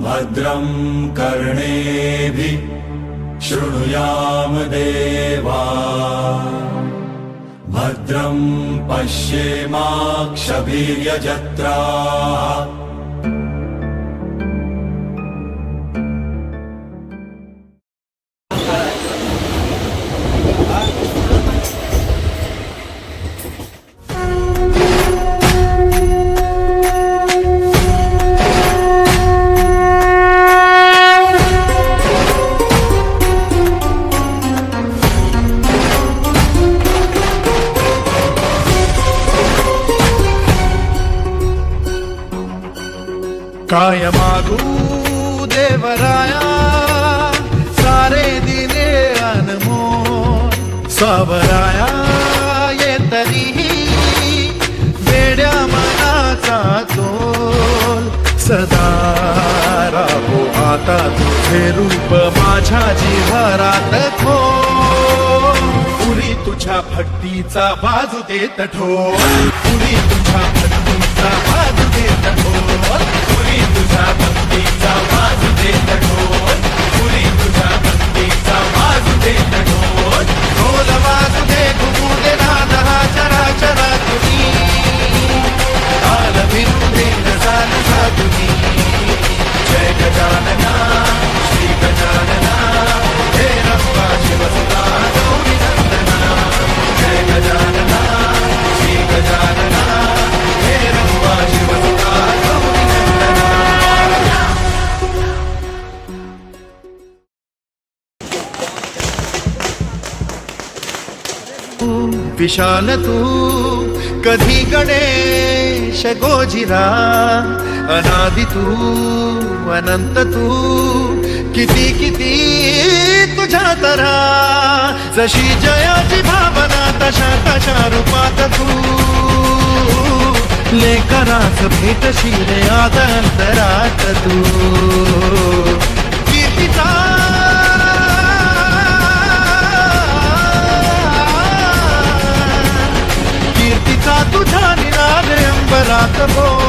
भद्रं कर्णेभिः शृणुयाम देवा। भद्रं पश्येमाक्षभिर्यजत्राः काय मागू देवराया सारे दिले अनमोल सावराया येतरीही वेड्या मनाचा तोल सदा राहो आता तुझे रूप माझ्या जीवरात खो पुरी तुझ्या भक्तीचा बाजू देत ठो पुरी तुझ्या भक्तीचा विशाल तू कधी गणेश गोजिरा अनादि तू अनंत तू किती किती तुझ्या तरा जशी जयाची भावना तशा तशा रूपात तू. लेकराच भेटशील आदंतरात तू. the.